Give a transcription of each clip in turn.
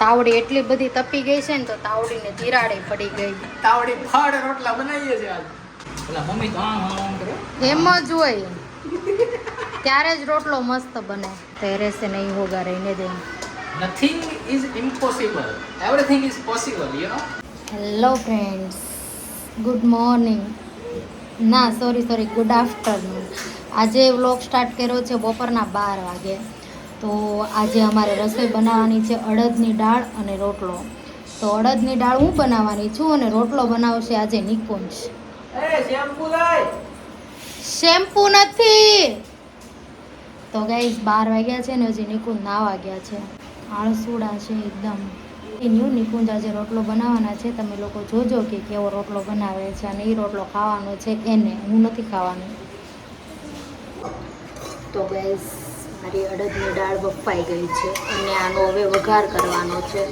તાવડી એટલી બધી તપી ગઈ છે ને તો તાવડીને તિરાડે પડી ગઈ. તાવડી ફાડ રોટલા બનાવીએ છે આજ. પેલા મમ્મી તો આમ આમ આમ કરે. એમ જ હોય. ત્યારે જ રોટલો મસ્ત બને. તેરે છે નહીં હોગા રહીને દે. Nothing is impossible everything is possible you know hello friends good morning ના સોરી સોરી ગુડ આફ્ટરનૂન આજે વ્લોગ સ્ટાર્ટ કર્યો છે બપોરના બાર વાગે. તો આજે અમારે રસોઈ બનાવવાની છે અડદની દાળ અને રોટલો. તો અડદની દાળ હું બનાવવાની છું અને રોટલો બનાવશે આજે નિકુંજ. શેમ્પુ નથી. તો ગાઈસ બાર વાગ્યા છે ને હજી નિકુંજ ના વાગ્યા છે. આળસુડા છે એકદમ. એ ન્યૂ નિકુંજ આજે રોટલો બનાવવાના છે. તમે લોકો જોજો કે કેવો રોટલો બનાવે છે અને એ રોટલો ખાવાનો છે એને. હું નથી ખાવાનું. તો ગાઈઝ મારી અડદની દાળ બફાઈ ગઈ છે અને આનો હવે વઘાર કરવાનો છે.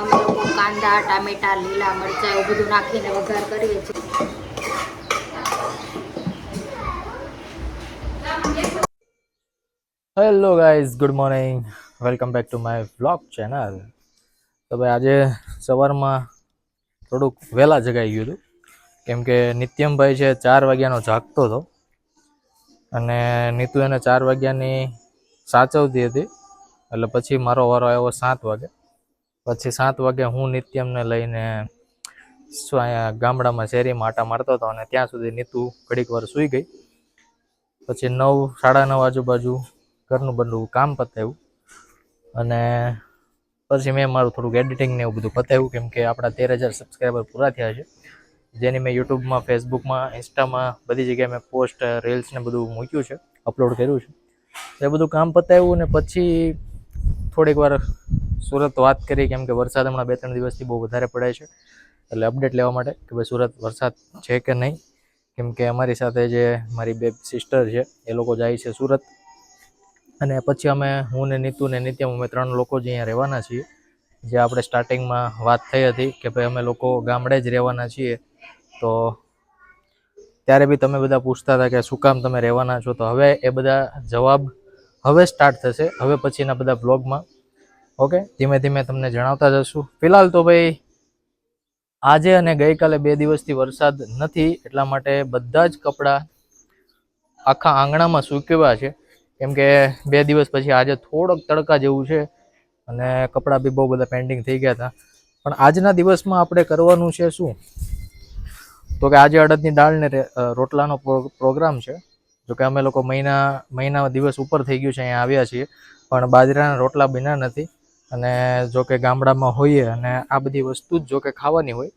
અમે લોકો કાંદા, ટામેટા, લીલા મરચાં એવું બધું નાખીને વઘાર કરીએ છીએ. Hello guys good morning welcome back to my vlog channel તો ભાઈ આજે સવારમાં થોડુંક વહેલા જગાઈ ગયું હતું. કેમ કે નિત્યમભાઈ છે ચાર વાગ્યાનો જાગતો હતો. અને નીતુ એને ચાર વાગ્યાની સાચવતી હતી એટલે પછી મારો વારો આવ્યો સાત વાગે. પછી સાત વાગે હું નિત્યમને લઈને ગામડામાં શેરીમાં આટા મારતો હતો અને ત્યાં સુધી નીતુ ઘડીક વાર સૂઈ ગઈ. પછી નવ, સાડા નવ આજુબાજુ ઘરનું બધું કામ પતાવ્યું. અને પછી મેં મારું થોડુંક એડિટિંગ ને એવું બધું પતાવ્યું, કેમ કે આપણા તેર હજાર સબસ્ક્રાઈબર પૂરા થયા છે. જેની મેં યુટ્યુબમાં ફેસબુકમાં ઇન્સ્ટામાં બધી જગ્યાએ મેં પોસ્ટ રીલ્સ ને બધું મૂક્યું છે અપલોડ કર્યું છે. એ બધું કામ પતાવ્યું ને પછી થોડીક વાર સુરત વાત કરી કેમ કે વરસાદ હમણાં બે ત્રણ દિવસથી બહુ વધારે પડે છે. એટલે અપડેટ લેવા માટે કે ભાઈ સુરત વરસાદ છે કે નહીં? કેમ કે અમારી સાથે જે મારી બે સિસ્ટર છે, એ લોકો જાય છે સુરત. અને પછી અમે, હું ને નીતુ ને નિત્યમ, અમે ત્રણ લોકો જ અહીંયા રહેવાના છીએ. જે આપણે સ્ટાર્ટિંગમાં વાત થઈ હતી કે ભાઈ અમે લોકો ગામડે જ રહેવાના છીએ. તો ત્યારે બી તમે બધા પૂછતા હતા કે શું કામ તમે રહેવાના છો? તો હવે એ બધા જવાબ હવે સ્ટાર્ટ થશે. હવે પછીના બધા બ્લોગમાં ઓકે ધીમે ધીમે તમને જણાવતા જશું. ફિલહાલ તો ભાઈ, આજે અને ગઈકાલે બે દિવસથી વરસાદ નથી, એટલા માટે બધા જ કપડાં આખા આંગણામાં સૂકવ્યા છે. કેમ કે બે દિવસ પછી આજે થોડોક તડકા જેવું છે અને કપડાં બી બહુ બધા પેન્ડિંગ થઈ ગયા હતા. પણ આજના દિવસમાં આપણે કરવાનું છે શું? તો કે આજે અડદની દાળ ને રે- રોટલાનો પ્રોગ્રામ છે. જો કે અમે લોકો મહિના મહિના દિવસ ઉપર થઈ ગયું છે, અહીંયા આવ્યા છીએ. પણ બાજરાના રોટલા બન્યા નથી. અને જો કે ગામડામાં હોઈએ અને આ બધી વસ્તુ જ જો કે ખાવાની હોય,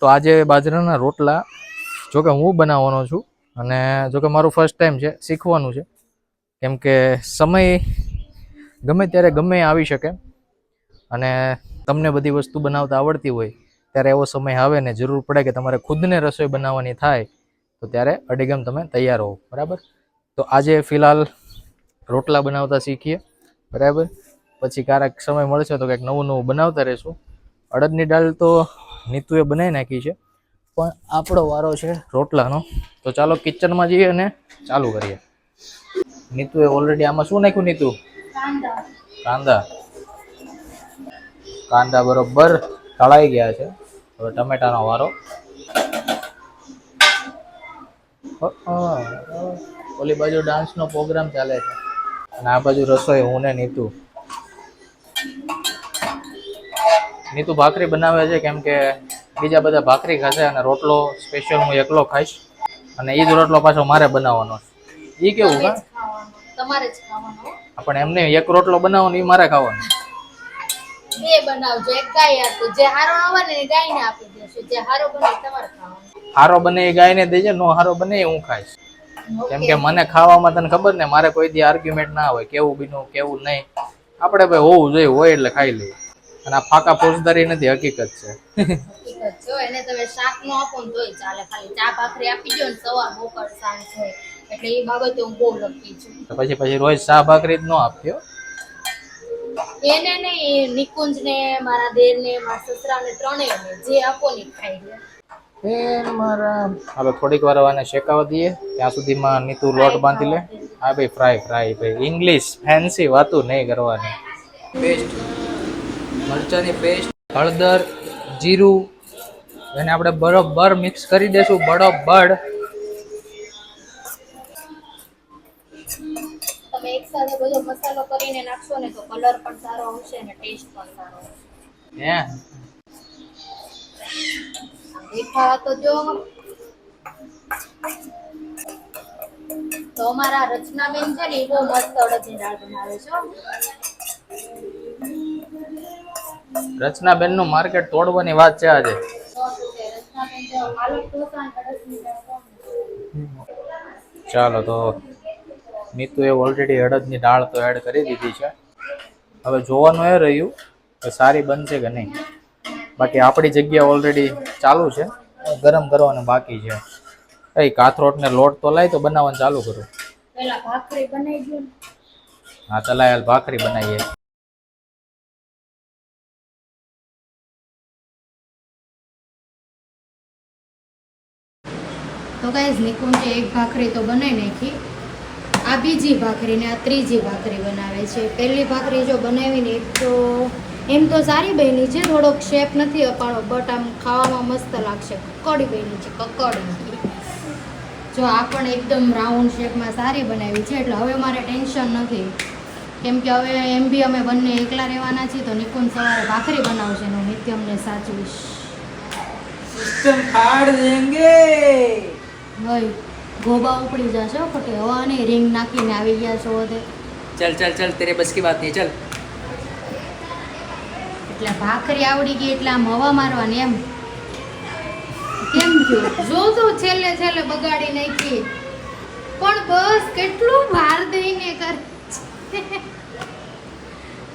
તો આજે બાજરાના રોટલા જો કે હું બનાવવાનો છું. અને જો કે મારું ફર્સ્ટ ટાઈમ છે, શીખવાનું છે. કેમ કે સમય ગમે ત્યારે ગમે આવી શકે. અને તમને બધી વસ્તુ બનાવતા આવડતી હોય ત્યારે એવો સમય આવે ને જરૂર પડે કે તમારે ખુદને રસોઈ બનાવવાની થાય તો ત્યારે અડીગમ તમે તૈયાર હો બરાબર? તો આજે ફિલહાલ રોટલા બનાવતા શીખીએ બરાબર? પછી ક્યારેક સમય મળશે તો કંઈક નવું નવું બનાવતા રહેશું. અડદની દાળ તો નીતુએ બનાવી નાખી છે પણ આપણો વારો છે રોટલાનો. તો ચાલો કિચનમાં જઈએ અને ચાલુ કરીએ. નીતુએ ઓલરેડી આમાં શું નાખ્યું નીતુ? કાંદા. કાંદા બરોબર તળાઈ ગયા છે. હવે ટમેટાનો વારો. ઓલી બાજુ ડાન્સનો પ્રોગ્રામ ચાલે છે. અને આ બાજુ રસોઈ હું ને નીતુ. નીતુ ભાખરી બનાવે છે કેમ કે બીજા બધા ભાખરી ખાશે અને રોટલો સ્પેશિયલ હું એકલો ખાઈશ. અને એ જ રોટલો પાછો મારે બનાવવાનો છે. એ કેવું કા તમારે જ ખાવાનો પણ એમને એક રોટલો બનાવવાનો એ મારે ખાવાનો. બે બનાવજો એક ગાય આપો. જે હારો ને એ ગાયને આપી દેજો. જે હારો બને તમારે ખાવાનો. હારો બને એ ગાયને દેજો નો હારો બને એ હું ખાઈશ. કેમ કે મને ખાવામાં તને ખબર ને મારે કોઈ દી આર્ગ્યુમેન્ટ ના હોય કેવું બીનું કેવું નહીં. આપણે ભાઈ હોવું જોઈએ હોય એટલે ખાઈ લઈએ. અને આ ફાકા ફોજદારી નથી હકીકત છે. જો એને તમે શાક નો આપો ને તોય ચાલે. ખાલી ચા ભાખરી આપી દો ને સવાર બપોર સાંજ હોય. એટલે એ બાબતે હું બહુ લખી છું. પછી પછી રોજ ચા ભાખરી જ ન આપ્યો એને નહીં નિકુંજ ને મારા દેર ને મારા સસરા ને ત્રણેય જે આપો ને ખાઈ લે. એ મારા હવે થોડીક વાર આને શેકાવા દઈએ. ત્યાં સુધીમાં નીતુ લોટ બાંધી લે. હા ભાઈ ફ્રાય ફ્રાય ભાઈ. ઇંગ્લિશ ફેન્સી વાતું નહીં કરવાની. પેસ્ટ મરચાંની પેસ્ટ હળદર જીરું એને આપણે બરોબર મિક્સ કરી દેશું. બરોબર. સાથે બધો મસાલો કરીને નાખશો ને તો કલર પણ સારો આવશે અને ટેસ્ટ પણ સારો આવશે. હે? દેખાવા તો જો તો અમારા રચનાબેન છે ને એ બહુ મસ્ત અડદની દાળ બનાવે છે. રચનાબેનનું માર્કેટ તોડવાની વાત છે આજે. તો તો નીતુએ ઓલરેડી અડદની દાળ તો એડ કરી દીધી છે. હવે જોવાનું એ રહ્યું કે સારી બનશે કે નહીં. બાકી આપણી જગ્યા ઓલરેડી ચાલુ છે. ગરમ કરવાનું બાકી છે. એ કાથરોટ ને લોટ તો લાય તો બનાવવાનું ચાલુ કરું. પેલા ભાખરી બનાવી દો હા તો લાય ભાખરી બનાવીએ. તો ગાઈઝ નિકુંજે એક ભાખરી તો બનાવી નાખી. આ બીજી ભાખરી ને આ ત્રીજી ભાખરી બનાવે છે. પહેલી ભાખરી જો બનાવીને એક તો એમ તો સારી બની છે થોડોક શેપ નથી અપાડો બટ આમ ખાવામાં મસ્ત લાગશે. કકડી બની છે કકડી. જો આ પણ એકદમ રાઉન્ડ શેપમાં સારી બનાવી છે એટલે હવે મારે ટેન્શન નથી. કેમ કે હવે એમ બી અમે બંને એકલા રહેવાના છીએ તો નિકુંજ સવારે ભાખરી બનાવશે ને હું નિત્યમને સાચવીશ. સિસ્ટમ ફાડ દેંગે ભાઈ ગોબા ઉપડી જશે હવા હવાની રિંગ નાખીને આવી ગયા છો તે ચલ ચલ ચલ તેરે બસ કી વાત નહીં ચલ. એટલે ભાખરી આવડી ગઈ એટલે આમ હવા મારવાની એમ. કેમ થયું? જો તો છેલ્લે છેલ્લે બગાડી નાખી. પણ બસ કેટલું ભાર દઈને કર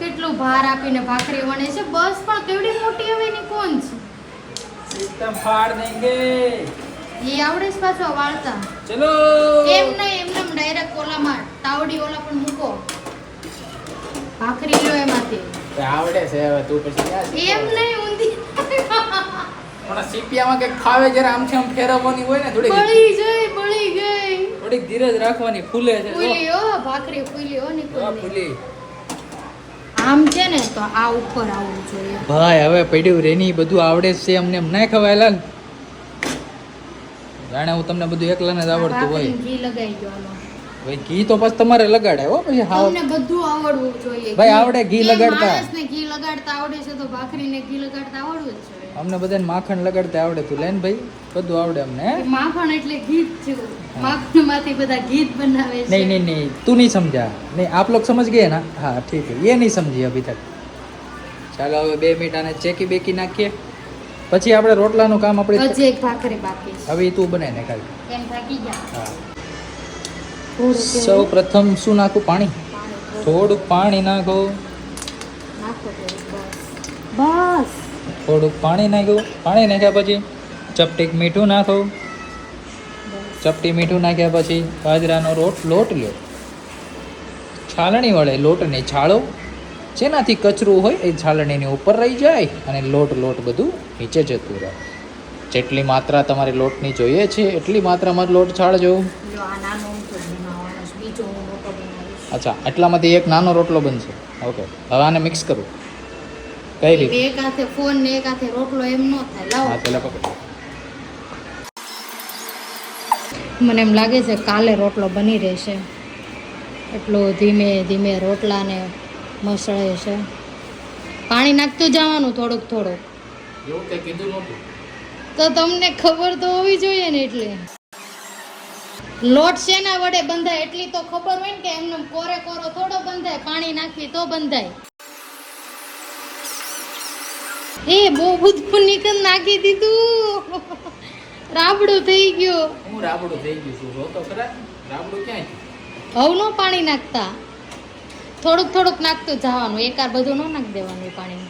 કેટલું ભાર આપીને ભાખરી વણે છે. બસ પણ કેવડી મોટી હવે ની કોણ છે? સિસ્ટમ ફાડ દેંગે એ આવડે છે પાછો વાળતા. ચલો. એમ નહીં એમને ડાયરેક્ટ ઓલામાં તાવડી ઓલા પણ મૂકો. ભાખરી લો એમાંથી. આવડે છે હવે તું પછી એમ નહીં ઊંધી. પણ સીપિયામાં કે ખાવે જરા આમ ફેરવવાની હોય ને થોડી બળી ગઈ બળી ગઈ. થોડી ધીરજ રાખવાની ફૂલે છે ફૂલી ઓ ભાખરી ફૂલી જો નીકળી ફૂલી. આમ છે ને તો આ ઉપર આવવું જોઈએ. ભાઈ હવે પડ્યું રેની બધું આવડે છે અમને એમ ના ખવાય લાલ. જાણે હું તમને બધું એકલાને જ આવડતું હોય. ભાઈ ઘી તો પછી તમારે લગાડે હો પછી હાવ બધું આવડવું જોઈએ. ભાઈ આવડે ઘી લગાડતા. ઘી લગાડતા આવડે છે તો ભાખરીને ઘી લગાડતા આવડવું જ જોઈએ. અમને બધાને માખણ લગાડતા આવડે તું. લેન ભાઈ બધું આવડે અમને માખણ એટલે ઘી જ છે. માખણમાંથી બધા ઘી બનાવે છે. નહીં નહીં નહીં. તું નહીં સમજા. નહીં આપ લોક સમજ ગયા ના? હા ઠીક હે યે નહીં સમજી અભી તક. ચાલો હવે બે મિનિટ આને ચેકી બેકી નાખીએ. પછી આપણે રોટલાનું કામ આપણે હજી એક ભાખરી બાકી હવે તું બનાવી ને ખાલી કેમ થાકી ગયા? હા. સૌ પ્રથમ શું નાખું? પાણી. પાણી થોડું. થોડુંક પાણી નાખો. બસ. થોડુંક પાણી નાખ્યું પાણી નાખ્યા પછી ચપટીક મીઠું નાખો. ચપટી મીઠું નાખ્યા પછી બાજરાનો રોટ લોટ લ્યો. છાલણી વડે લોટને છાળો. જેનાથી કચરું હોય એ છાલણીની ઉપર રહી જાય અને લોટ લોટ બધું નીચે જતું રહે. જેટલી માત્રા તમારે લોટની જોઈએ છે એટલી માત્રામાં લોટ છાળજો અચ્છા એટલામાંથી એક નાનો રોટલો બનશે. ઓકે હવે આને મિક્સ કરું. કઈ રીતે? એક હાથે ફોન ને એક હાથે રોટલો એમ નો થાય. લાવો. હા પેલા પકડ. મને એમ લાગે છે કાલે રોટલો બની રહેશે. એટલો ધીમે ધીમે રોટલાને મસળે છે. પાણી નાખતું જવાનું થોડુંક થોડુંક. એવું કંઈ કીધું નહોતું? તો તમને ખબર તો હોવી જોઈએ ને એટલે. લોટ શેના વડે બંધાય એટલી તો ખબર હોય ને કે એમને કોરે કોરો થોડો બંધાય પાણી નાખવી તો બંધાય. એ બહુ બધું નીકળ નાખી દીધું. રાબડું થઈ ગયું. હું રાબડું થઈ ગયું છું? જો તો ખરા. રાબડું ક્યાં હવે નો પાણી નાખતા. થોડુંક થોડુંક નાખતું જવાનું એકાર બધું ન નાખી દેવાનું પાણી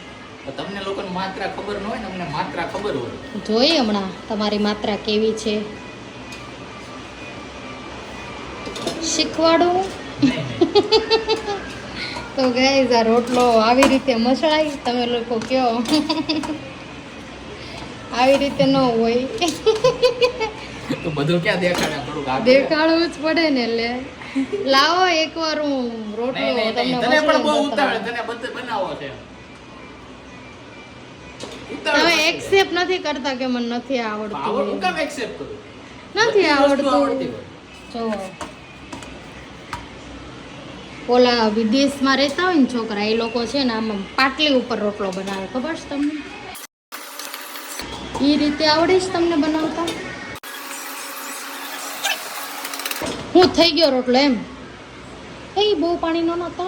તમને લોકોને માત્રા ખબર ન હોય ને અમને માત્રા ખબર હોય. જોઈએ હમણાં તમારી માત્રા કેવી છે. શીખવાડું? તો ગાઈઝ આ રોટલો આવી રીતે મસળાય તમે લોકો કયો? આવી રીતે ન હોય. તો બધું ક્યાં દેખાડે? દેખાડવું જ પડે ને એટલે લાવો એકવાર હું રોટલો. તમને તને પણ બહુ ઉતાવળ તને બધે બનાવો છે. એક્સેપ્ટ નથી કરતા કે મને નથી આવડ હું આવડતું કામ એક્સેપ્ટ કરું? નથી આવડતું. જો. ઓલા વિદેશમાં રહેતા હોય ને છોકરા એ લોકો છે ને આમ પાટલી ઉપર રોટલો બનાવે. ખબર છે તમને? એ રીતે આવડે છે તમને બનાવતા? હું થઈ ગયો રોટલો એમ. એ બહુ પાણી નો નતો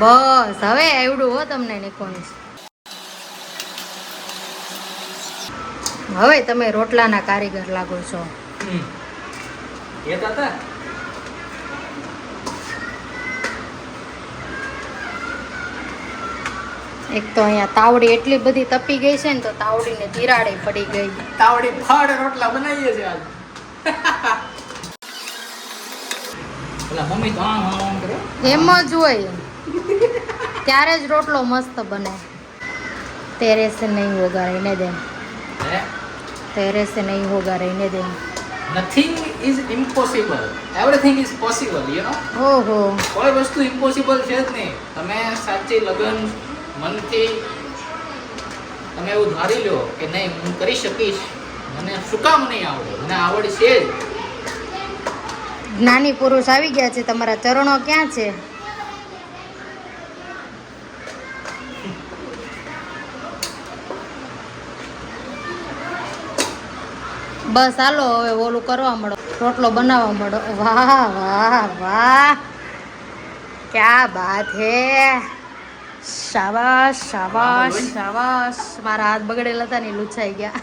બસ, હવે આવડું હો તમને નિકોન્સ હવે તમે રોટલાના કારીગર લાગો છો. કહેતા હતા? એક તો અહીંયા તાવડી એટલી બધી તપી ગઈ છે ને તો તાવડીને તિરાડે પડી ગઈ. તાવડી ફાડ રોટલા બનાવીએ છે આજ. પેલા મમ્મી તો આમ આમ કરે. એમ જ હોય. ત્યારે જ રોટલો મસ્ત બને. તેરે સે નહીં હોગા રહીને દે. હે? તેરે સે નહીં હોગા રહીને દે. Nothing is impossible everything is possible you know ઓહો. કોઈ વસ્તુ ઇમ્પોસિબલ છે જ નહીં. તમે સાચી લગન મનથી તમે એવું ધારી લો કે નહીં, હું કરી શકીશ. મને શું કામ નહીં આવડે? મને આવડશે જ. જ્ઞાની પુરુષ આવી ગયા છે. તમારા ચરણો ક્યાં છે? બસ હાલો, હવે ઓલું કરવા મળો. રોટલો બનાવવા મળો. વાહ વાહ વાહ. ક્યા બાત હે? શાબાશ શાબાશ શાબાશ. મારા હાથ બગડેલા હતા ને લૂછાઈ ગયા.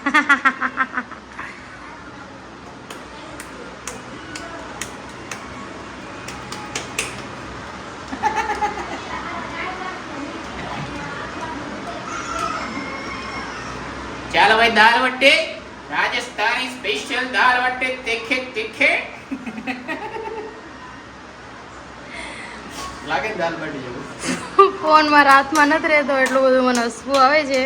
ચાલો ભાઈ દાળ વટ્ટે. રાજસ્થાની સ્પેશિયલ દાળ વટ્ટે. તીખે તીખે. લાગે દાળ બાટી જેવું? ફોન રાતમાં નથી રહેતો, એટલું બધું મને હસવું આવે છે.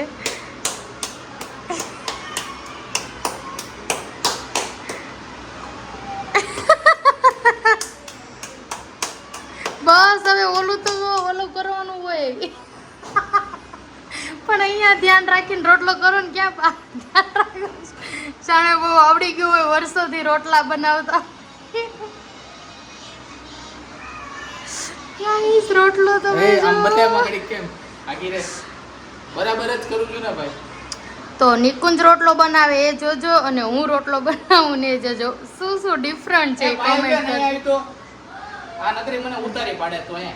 બસ હવે ઓલું તો ઓલું કરવાનું હોય પણ અહીંયા ધ્યાન રાખીને રોટલો કરો ને ક્યાં ધ્યાન રાખો જાણે બહુ આવડી ગયું હોય વર્ષોથી રોટલા બનાવતા. રોટલો તમે એ આમ જુઓ. બતાવવા કેમ? આગી રે. બરાબર જ કરું છું ને ભાઈ. તો નિકુંજ રોટલો બનાવે એ જોજો અને હું રોટલો બનાવું ને એ જોજો. શું શું ડિફરન્ટ છે કે કોમેન્ટ નહીં આવી તો. આ નકરી મને ઉતારી પાડે તો એ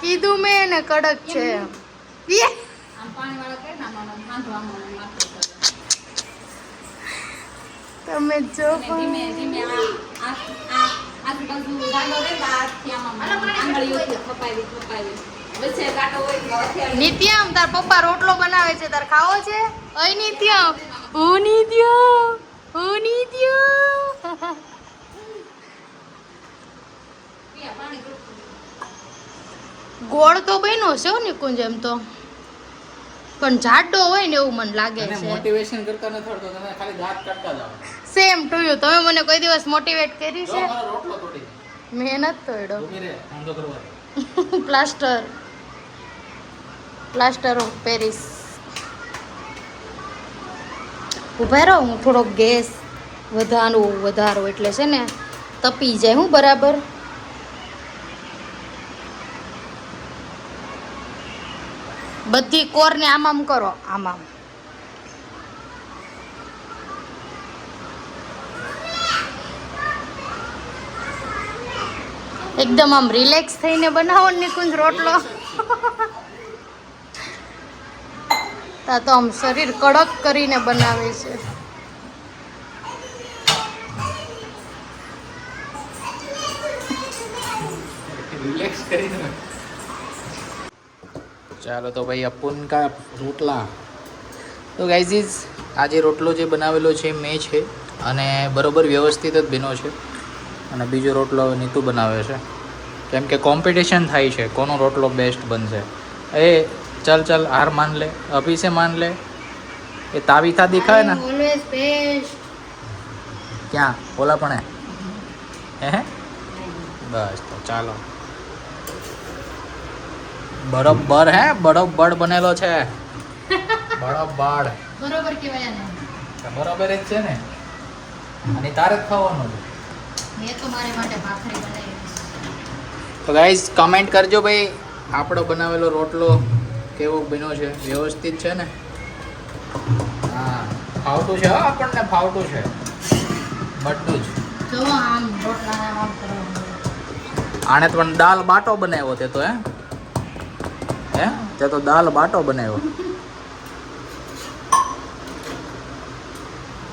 કીધું મેં એને કડક છે. યે! તમે જો ધીમે ધીમે આ આ આજુબાજુ ગાંડો રે ને આ હાથથી આમ આંગળીઓથી તો હથિયાર નિત્યમ તાર પપ્પા રોટલો બનાવે છે તાર ખાવો છે? અય નિત્યમ. ઓ નિત્યમ ઓ નિત્યમ. ગળું. ગોળ તો બન્યો છે હો નિકુંજ એમ તો. પણ જાડો હોય ને એવું મને લાગે છે. મોટિવેશન કરતા નથી આવડતો તમે ખાલી દાંત કાઢતા જાઓ. સેમ ટુ યુ તમે મને કોઈ દિવસ મોટિવેટ કરી છે? રોટલો તોડી મહેનત તોડ્યો ધંધો કરવા પ્લાસ્ટર પ્લાસ્ટર ઓફ પેરિસ ઊભા રહો હું થોડોક ગેસ વધારું વધારો એટલે છે ને તપી જાય હું બરાબર? બધી કોરને આમ આમ કરો આમ આમ એકદમ આમ રિલેક્સ થઈને બનાવો નિકુંજ રોટલો. તા તો આમ શરીર કડક કરીને બનાવે છે. રિલેક્સ કરીને. ચાલો તો ભાઈ અપુન કા રોટલા? તો ગાઈઝીઝ આ જે રોટલો જે બનાવેલો છે મેં છે અને બરોબર વ્યવસ્થિત જ બન્યો છે. અને બીજો રોટલો નીતુ બનાવે છે. કેમ કે કોમ્પિટિશન થાય છે કોનો રોટલો બેસ્ટ બનશે. એ ચાલ ચાલ હાર માન લે અભિષે માન લે. એ તાવીથા દેખાય ને? ક્યાં? ઓલા પણ હે? બસ તો ચાલો. બરોબર હે બરોબર બનેલો છે. બરોબર. બરોબર કહેવાય ને બરોબર જ છે ને? અને તારે જ ખાવાનું છે મેં તો મારે માટે ભાખરી બનાવી તો ગાઈઝ કમેન્ટ કરજો ભાઈ આપણો બનાવેલો રોટલો કેવો બન્યો છે? વ્યવસ્થિત છે ને? હા. ફાવતું છે હા આપણને ફાવતું છે. બધું જ. જો આમ રોટલા આમ તો પણ દાલ બાટો બનાવ્યો તે તો હે? હે? તે તો દાલ બાટો બનાવ્યો.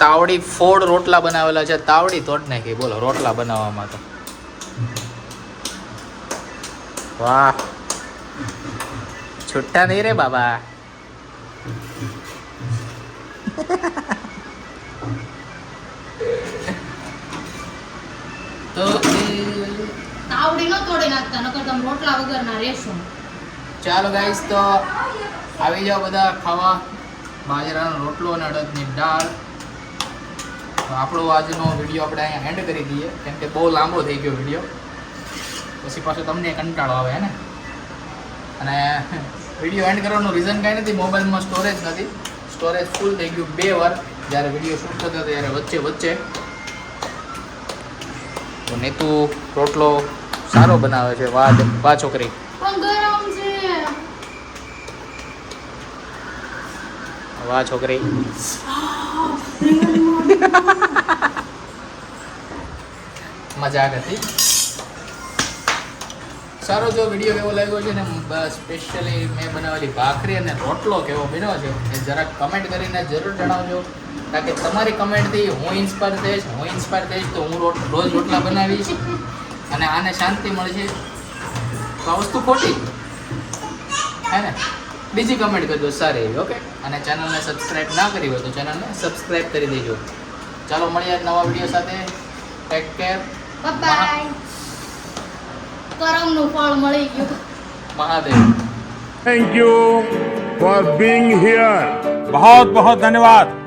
તાવડી ફોડ રોટલા બનાવેલા છે. તાવડી તોડ નાખી. બોલો રોટલા બનાવવામાં તો. વાહ. છુટ્ટા નહીં રે બાબા. તો તાવડી નો તોડી નાખતા નકર તમે રોટલા વગરના રહેશો. ચાલો ગાઈસ તો આવી જાઓ બધા ખાવા. બાજરાનો રોટલો અને અડદની દાળ. તો આપણો આજનો વીડિયો આપણે અહીંયા એન્ડ કરી દઈએ, કેમ કે બહુ લાંબો થઈ ગયો વીડિયો પછી પાછો તમને કંટાળો આવે ને અને વીડિયો એન્ડ કરવાનું રીઝન કાંઈ નથી મોબાઈલમાં સ્ટોરેજ નથી. સ્ટોરેજ ફૂલ થઈ ગયું બે વાર. જ્યારે વીડિયો શૂટ થતો ત્યારે વચ્ચે વચ્ચે. તો નેતુ રોટલો સારો બનાવે છે વાહ વાહ છોકરી વાહ, છોકરી. મજાક હતી. સારો જો વીડિયો કેવો લાગ્યો છે ને? સ્પેશિયલી મેં બનાવેલી ભાખરી અને રોટલો કેવો બન્યો છે? એ જરાક કમેન્ટ કરીને જરૂર જણાવજો. કારણ કે તમારી કમેન્ટથી હું ઇન્સ્પાયર થઈશ, હું ઇન્સ્પાયર થઈશ તો હું રોજ રોટલા બનાવીશ. અને આને શાંતિ મળશે. તો વસ્તુ ખોટી. હે ને બીજી કમેન્ટ કરજો સારી એવી ઓકે અને ચેનલને સબસ્ક્રાઇબ ના કરી હોય તો ચેનલને સબસ્ક્રાઇબ કરી દેજો ચાલો મળીએ નવા વિડીયો સાથે ટેક કેર બાય કરમનું ફળ મળી ગયું Mahadev Thank you for being here. बहुत बहुत धन्यवाद